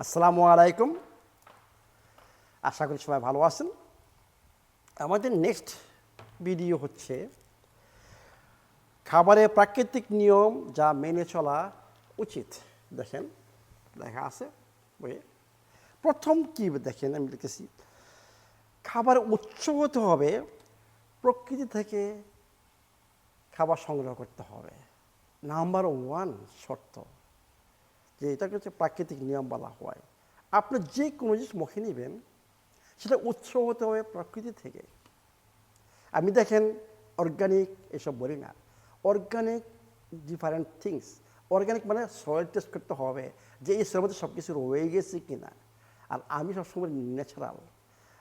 আসসালামু আলাইকুম। আশা করি সবাই ভালো আছেন। আমাদের নেক্সট ভিডিও হচ্ছে খাবারের প্রাকৃতিক নিয়ম যা মেনে চলা উচিত। দেখেন লেখা আছে বইয়ে প্রথম কি দেখেন, আমি লিখেছি, খাবার উৎস হতে হবে, প্রকৃতি থেকে খাবার সংগ্রহ করতে হবে। নাম্বার ওয়ান শর্ত। যে এটাকে হচ্ছে প্রাকৃতিক নিয়ম বলা হয়। আপনি যে কোনো জিনিস মুখে নেবেন, সেটা উৎস হতে হবে প্রকৃতি থেকে। আমি দেখেন অর্গানিক এসব বলি না। অর্গানিক ডিফারেন্ট থিংস অর্গানিক মানে সয়েল টেস্ট করতে হবে যে এই সয়ের মধ্যে সব কিছু রয়ে গেছে কিনা। আর আমি সবসময় ন্যাচারাল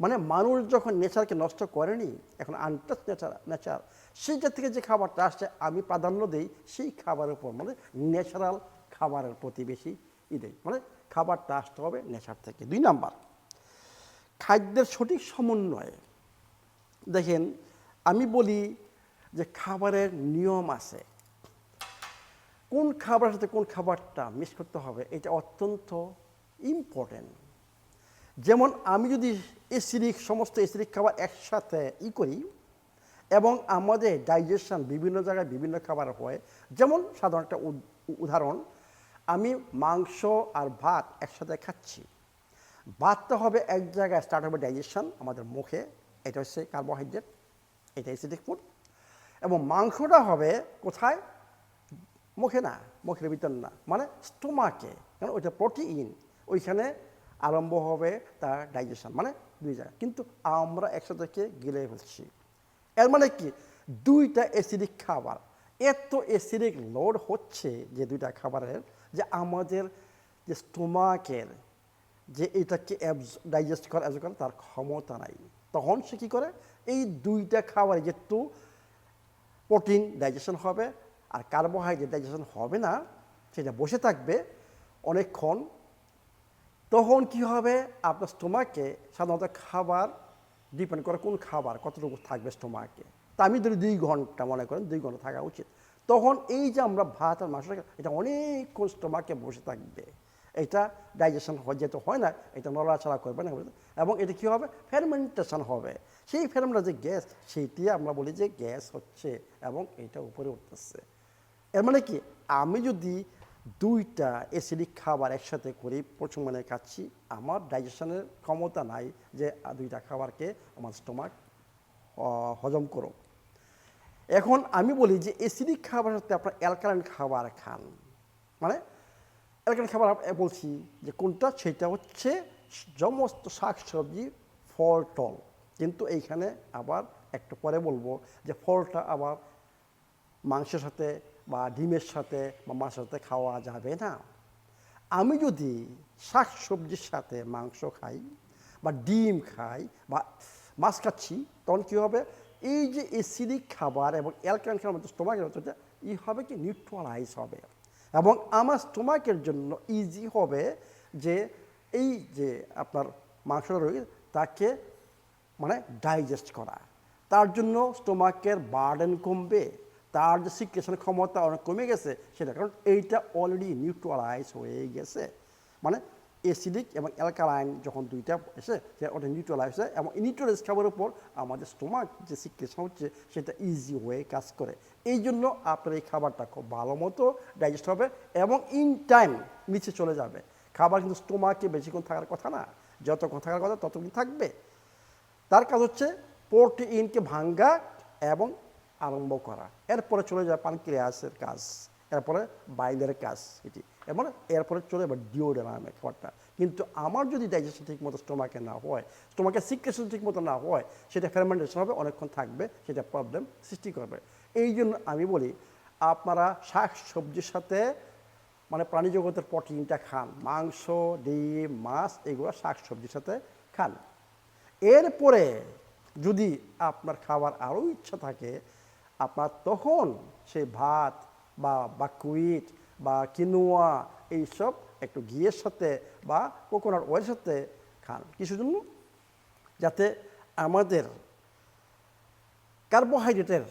মানে মানুষ যখন নেচারকে নষ্ট করেনি, এখন আনটাচ নেচার নেচার সেইটা থেকে যে খাবারটা আসছে, আমি প্রাধান্য দিই সেই খাবারের উপর। মানে ন্যাচারাল খাবারের প্রতি বেশি ই দেই মানে খাবারটা আসতে হবে নেশার থেকে। দুই নাম্বার, খাদ্যের সঠিক সমন্বয়ে। দেখেন, আমি বলি যে খাবারের নিয়ম আছে। কোন খাবারের সাথে কোন খাবারটা মিস করতে হবে, এটা অত্যন্ত ইম্পর্টেন্ট যেমন আমি যদি এসিডিক, সমস্ত এসিডিক খাবার একসাথে ই করি এবং আমাদের ডাইজেশন বিভিন্ন জায়গায় বিভিন্ন খাবার হয়, যেমন সাধারণ একটা উদ- উদাহরণ আমি মাংস আর ভাত একসাথে খাচ্ছি। ভাতটা হবে এক জায়গায় স্টার্ট হবে ডাইজেশন আমাদের মুখে। এটা হচ্ছে কার্বোহাইড্রেট এটা অ্যাসিডিক ফুড এবং মাংসটা হবে কোথায়? মুখে না, মুখের ভিতর না। মানে স্টোমাকে কারণ ওইটা প্রোটিন ওইখানে আরম্ভ হবে তার ডাইজেশন মানে দুই জায়গা কিন্তু আমরা একসাথে গিলে ফেলছি। এর মানে কি? দুইটা অ্যাসিডিক খাবার। এত অ্যাসিডিক লোড হচ্ছে যে দুইটা খাবারের যে আমাদের যে স্টোমাকের যে এটাকে ডাইজেস্ট করা অ্যাবজর্ব করা, তার ক্ষমতা নাই। তখন সে কী করে? এই দুইটা খাবারে যেহেতু প্রোটিন ডাইজেশন হবে আর কার্বোহাইড্রেট ডাইজেশন হবে না, সেটা বসে থাকবে অনেকক্ষণ। তখন কি হবে? আপনার স্টোমাকে সাধারণত খাবার ডিপেন্ড করে কোন খাবার, কতটুকু থাকবে স্টোমাকে তা আমি ধরি দুই ঘণ্টা মনে করেন, দুই ঘণ্টা থাকা উচিত। তখন এই যে আমরা ভাত আর মাংস এটা অনেকক্ষণ স্টোমাকে বসে থাকবে। এটা ডাইজেশন যেহেতু হয় না, এটা নড়াচড়া করবে না। এবং এটা কী হবে? ফেরমেন্টেশন হবে। সেই ফেরমেন্টের যে গ্যাস, সেইটি আমরা বলি যে গ্যাস হচ্ছে এবং এটা উপরে উঠতেছে। এর মানে কি? আমি যদি দুইটা অ্যাসিডিক খাবার একসাথে করি প্রচুর মানে খাচ্ছি, আমার ডাইজেশনের ক্ষমতা নাই যে দুইটা খাবারকে আমার স্টোমাক হজম করো এখন আমি বলি যে অ্যাসিডিক খাবার সাথে আপনার অ্যালকালাইন খাবার খান। মানে অ্যালকালাইন খাবার বলছি যে কোনটা? সেটা হচ্ছে সমস্ত শাক সবজি ফল, টল। কিন্তু এইখানে আবার একটু পরে বলব যে ফলটা আবার মাংসের সাথে বা ডিমের সাথে বা মাছের সাথে খাওয়া যাবে না। আমি যদি শাক সবজির সাথে মাংস খাই বা ডিম খাই বা মাছ খাচ্ছি, তখন কী হবে? এই যে অ্যাসিডিক খাবার এবং অ্যালকালাইন খাবার মধ্যে স্টোমাকের মধ্যে ই হবে কি নিউট্রালাইজ হবে। এবং আমার স্টোমাকের জন্য ইজি হবে যে এই যে আপনার মাংসটা রয়েছে, তাকে মানে ডাইজেস্ট করা। তার জন্য স্টোমাকের বার্ডেন কমবে, তার যে সিক্রেশন ক্ষমতা অনেক কমে গেছে, সেটা কারণ এইটা অলরেডি নিউট্রালাইজ হয়ে গেছে। মানে অ্যাসিডিক এবং অ্যালকালাইন যখন দুইটা এসে সে ওটা নিউট্রালাইজ হয় এবং নিউট্রালাইজ খাবারের উপর আমাদের স্টোমাক যে সিক্রেশন হচ্ছে, সেটা ইজি হয়ে কাজ করে। এই জন্য আপনার এই খাবারটা খুব ভালো মতো ডাইজেস্ট হবে এবং ইন টাইম নিচে চলে যাবে। খাবার কিন্তু স্টোমাকে বেশিক্ষণ থাকার কথা না। যতক্ষণ থাকার কথা ততক্ষণ থাকবে। তার কাজ হচ্ছে প্রোটিনকে ভাঙ্গা এবং আরম্ভ করা। এরপরে চলে যায় পানক্রিয়াসের কাজ। এরপরে বাইলের কাজ এটি। এবং এরপরে চলে যাবে ডিওডেনামের খাবারটা কিন্তু আমার যদি ডাইজেশন ঠিক মতো স্টোমাকে না হয় স্টোমাকে সিক্রেশন ঠিক মতো না হয়, সেটা ফেরমেন্টেশন হবে, অনেকক্ষণ থাকবে, সেটা প্রবলেম সৃষ্টি করবে। এই জন্য আমি বলি, আপনারা শাক সবজির সাথে মানে প্রাণী জগতের প্রোটিনটা খান, মাংস, ডিম, মাছ, এগুলো শাক সবজির সাথে খান। এরপরে যদি আপনার খাবার আরও ইচ্ছা থাকে, আপনার তখন সেই ভাত বা বাকুইট বা কিনোয়া এইসব একটু ঘিয়ের সাথে বা কোকোনাট অয়েলের সাথে খান। কিসের জন্য? যাতে আমাদের কার্বোহাইড্রেটের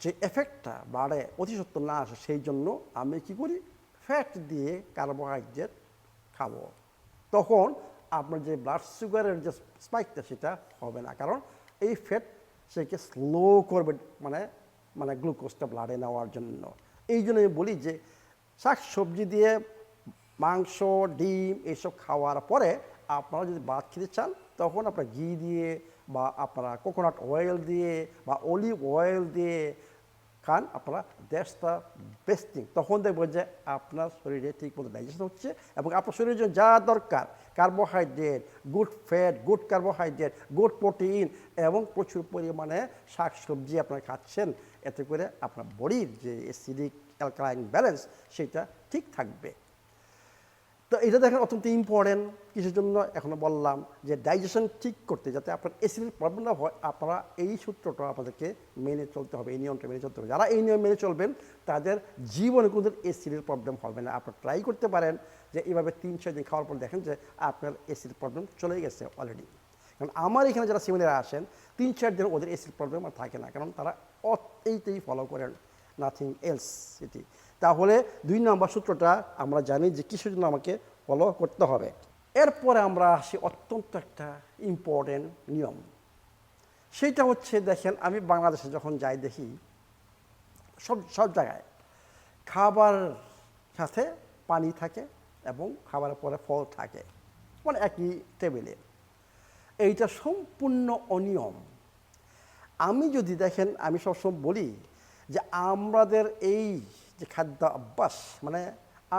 যে এফেক্টটা বাড়ে অতিসত্ব না আসে, সেই জন্য আমি কি করি? ফ্যাট দিয়ে কার্বোহাইড্রেট খাব। তখন আপনার যে ব্লাড সুগারের যে স্পাইকটা সেটা হবে না। কারণ এই ফ্যাট সেকে স্লো করবে মানে মানে গ্লুকোজটা ব্লাডে নেওয়ার জন্য। এই জন্য আমি বলি যে শাক সবজি দিয়ে মাংস, ডিম এইসব খাওয়ার পরে আপনারা যদি ভাত খেতে চান, তখন আপনার ঘি দিয়ে বা আপনারা কোকোনাট অয়েল দিয়ে বা অলিভ অয়েল দিয়ে খান আপনারা। দ্য বেস্ট তখন দেখবেন যে আপনার শরীরে ঠিক মতো ডাইজেশন হচ্ছে এবং আপনার শরীরের জন্য যা দরকার carbohydrate good fat good carbohydrate good protein এবং প্রচুর পরিমাণে শাক সবজি আপনারা খাচ্ছেন, এতে করে আপনার বডির যে অ্যাসিডিক অ্যালকালাইন ব্যালেন্স সেটা ঠিক থাকবে। তো এটা দেখেন অত্যন্ত ইম্পর্টেন্ট কিছুর জন্য? এখনও বললাম যে ডাইজেশন ঠিক করতে যাতে আপনার অ্যাসিডের প্রবলেম না হয়, আপনারা এই সূত্রটা আপনাদেরকে মেনে চলতে হবে, এই নিয়মটা মেনে চলতে হবে। যারা এই নিয়ম মেনে চলবেন, তাদের জীবনে কোনো অ্যাসিডের প্রবলেম হবে না। আপনারা ট্রাই করতে পারেন যে এইভাবে তিন, ছয় দিন খাওয়ার পর দেখেন যে আপনার অ্যাসিড প্রবলেম চলে গেছে অলরেডি কারণ আমার এখানে যারা সিমিলার আসেন, তিন, চার দিন ওদের এসির প্রবলেম আর থাকে না, কারণ তারা অত- এইটাই ফলো করেন। নাথিং এলস এটি তাহলে দুই নম্বর সূত্রটা আমরা জানি যে কিসের জন্য আমাকে ফলো করতে হবে। এরপরে আমরা আসি অত্যন্ত একটা ইম্পর্টেন্ট নিয়ম। সেইটা হচ্ছে দেখেন, আমি বাংলাদেশে যখন যাই দেখি, সব সব জায়গায় খাবার সাথে পানি থাকে এবং খাবারের পরে ফল থাকে। মানে একই টেবিলে এইটা সম্পূর্ণ অনিয়ম। আমি যদি দেখেন, আমি সবসময় বলি যে আমাদের এই যে খাদ্য অভ্যাস মানে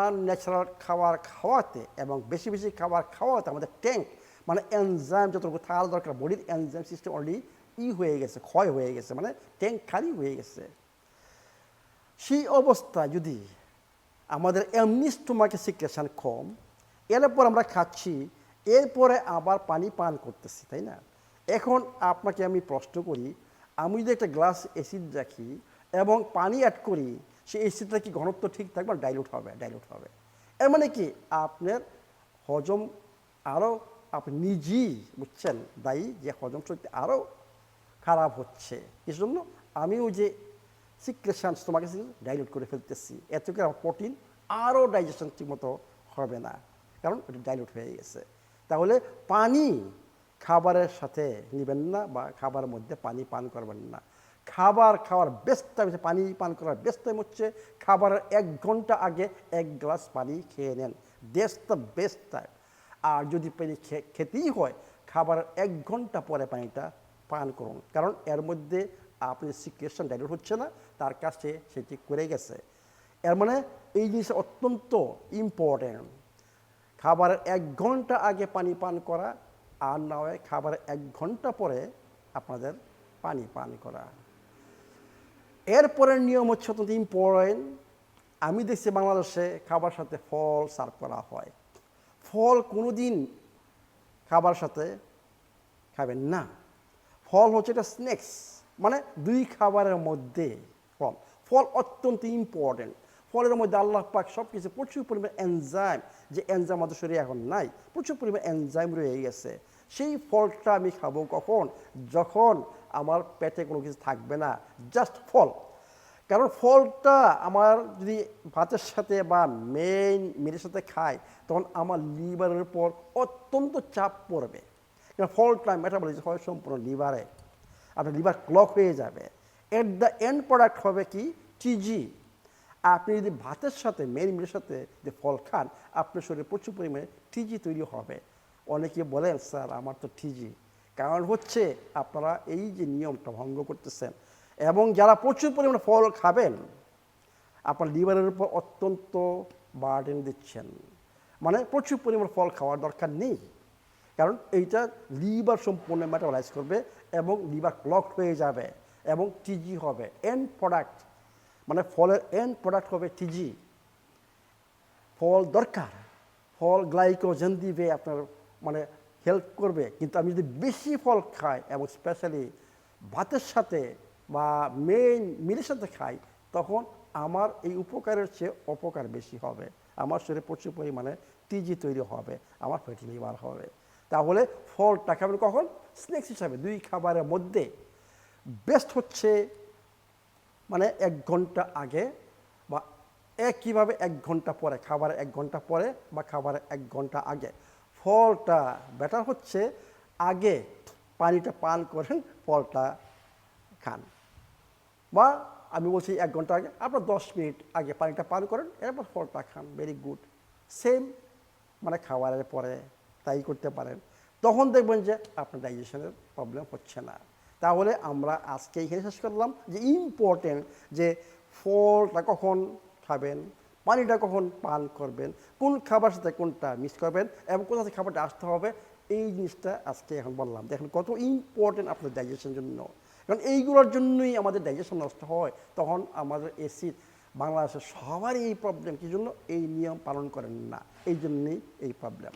আনন্যাচারাল খাবার খাওয়াতে এবং বেশি বেশি খাবার খাওয়াতে আমাদের ট্যাঙ্ক মানে এনজাইম যতটুকু থাকার দরকার বডির এনজাইম সিস্টেম অলরেডি ই হয়ে গেছে, ক্ষয় হয়ে গেছে মানে ট্যাঙ্ক খালি হয়ে গেছে। সেই অবস্থা যদি আমাদের এমনি স্টোমাকে সিক্রেশন কম, এরপর আমরা খাচ্ছি, এরপরে আবার পানি পান করতেছি, তাই না? এখন আপনাকে আমি প্রশ্ন করি, আমি যদি একটা গ্লাস অ্যাসিড রাখি এবং পানি অ্যাড করি, সেই অ্যাসিডটা কি ঘনত্ব ঠিক থাকবে ডাইলুট হবে ডাইলুট হবে। এর মানে কি? আপনার হজম আরও আপনি নিজেই বুঝছেন দায়ী যে হজম শক্তি আরও খারাপ হচ্ছে। এই জন্য? আমি ওই যে সিক্রেশন তোমাকে ডাইলুট করে ফেলতেছি। এত করে আমার প্রোটিন আরও ডাইজেশন ঠিকমতো হবে না, কারণ এটা ডাইলুট হয়ে গেছে। তাহলে পানি খাবারের সাথে নেবেন না বা খাবারের মধ্যে পানি পান করবেন না। খাবার খাওয়ার বেস্ট টাইম হচ্ছে, পানি পান করার বেস্ট টাইম হচ্ছে, খাবারের এক ঘণ্টা আগে এক গ্লাস পানি খেয়ে নেন। দ্য বেস্ট টাইম আর যদি পানি খেতেই হয় খাবারের এক ঘণ্টা পরে পানিটা পান করুন। কারণ এর মধ্যে আপনি সিক্রেশন ডাইলুট হচ্ছে না, তার কাছে সেটি করে গেছে। এর মানে এই জিনিসটা অত্যন্ত ইম্পর্ট্যান্ট খাবারের এক ঘণ্টা আগে পানি পান করা, আর না হয় খাবারের এক ঘণ্টা পরে আপনাদের পানি পান করা। এরপরের নিয়ম হচ্ছে অত্যন্ত ইম্পর্টেন্ট আমি দেখছি বাংলাদেশে খাবার সাথে ফল সার্ভ করা হয়। ফল কোনোদিন খাবার সাথে খাবেন না। ফল হচ্ছে এটা স্ন্যাক্স মানে দুই খাবারের মধ্যে ফল। ফল অত্যন্ত ইম্পর্টেন্ট ফলের মধ্যে আল্লাহ পাক সব কিছু প্রচুর পরিমাণ এনজাইম যে এনজাইম আমাদের শরীরে এখন নাই, প্রচুর পরিমাণ এনজাইম রয়ে গেছে। সেই ফলটা আমি খাব কখন? যখন আমার পেটে কোনো কিছু থাকবে না জাস্ট ফল। কারণ ফলটা আমার যদি ভাতের সাথে বা মেইন মিলের সাথে খায় তখন আমার লিভারের উপর অত্যন্ত চাপ পড়বে। কারণ ফলটা মেটাবলিজ হয় সম্পূর্ণ লিভারে আপনার লিভার ক্লক হয়ে যাবে। এট দ্য এন্ড প্রোডাক্ট হবে কি? টিজি আপনি যদি ভাতের সাথে মেইন মিলের সাথে যে ফল খান, আপনার শরীরে প্রচুর পরিমাণে টিজি তৈরি হবে। অনেকে বলেন, স্যার, আমার তো টিজি কারণ হচ্ছে আপনারা এই যে নিয়মটা ভঙ্গ করতেছেন এবং যারা প্রচুর পরিমাণে ফল খাবেন, আপনার লিভারের উপর অত্যন্ত বার্ডেন দিচ্ছেন। মানে প্রচুর পরিমাণ ফল খাওয়ার দরকার নেই। কারণ এইটা লিভার সম্পূর্ণ মেটাবলাইজ করবে এবং লিভার ক্লক হয়ে যাবে এবং টিজি হবে। এন্ড প্রোডাক্ট মানে ফলের এন্ড প্রোডাক্ট হবে টিজি। ফল দরকার। ফল গ্লাইকোজেন দিবে আপনার মানে হেল্প করবে, কিন্তু আমি যদি বেশি ফল খাই এবং স্পেশালি ভাতের সাথে বা মেইন মিলের সাথে খাই, তখন আমার এই উপকারের চেয়ে অপকার বেশি হবে। আমার শরীরে প্রচুর পরিমাণে টিজি তৈরি হবে, আমার ফ্যাটি লিভার হবে। তাহলে ফলটা খাবেন কখন? স্ন্যাক্স হিসাবে, দুই খাবারের মধ্যে। বেস্ট হচ্ছে মানে এক ঘণ্টা আগে বা একইভাবে এক ঘণ্টা পরে, খাবারের এক ঘণ্টা পরে বা খাবারের এক ঘণ্টা আগে। ফলটা বেটার হচ্ছে আগে পানিটা পান করেন, ফলটা খান। বা আমি বলছি এক ঘণ্টা আগে, আপনার দশ মিনিট আগে পানিটা পান করেন, এরপর ফলটা খান ভেরি গুড সেম মানে খাবারের পরে তাই করতে পারেন। তখন দেখবেন যে আপনার ডাইজেশনের প্রবলেম হচ্ছে না। তাহলে আমরা আজকে এখানে শেষ করলাম যে ইম্পর্টেন্ট যে ফলটা কখন খাবেন পানিটা কখন পান করবেন, কোন খাবার সাথে কোনটা মিস করবেন এবং কোথা থেকে খাবারটা আসতে হবে, এই জিনিসটা আজকে এখন বললাম। দেখেন কত ইম্পর্টেন্ট আপনার ডাইজেশনের জন্য। কারণ এইগুলোর জন্যই আমাদের ডাইজেশন নষ্ট হয়। তখন আমাদের এসিড বাংলাদেশের সবারই এই প্রবলেম কি জন্য? এই নিয়ম পালন করেন না। এই জন্যই এই প্রবলেম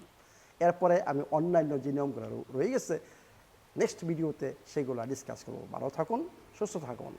এরপরে আমি অন্যান্য যে নিয়মগুলো রয়ে গেছে নেক্সট ভিডিওতে সেগুলো ডিসকাস করব। ভালো থাকুন, সুস্থ থাকুন।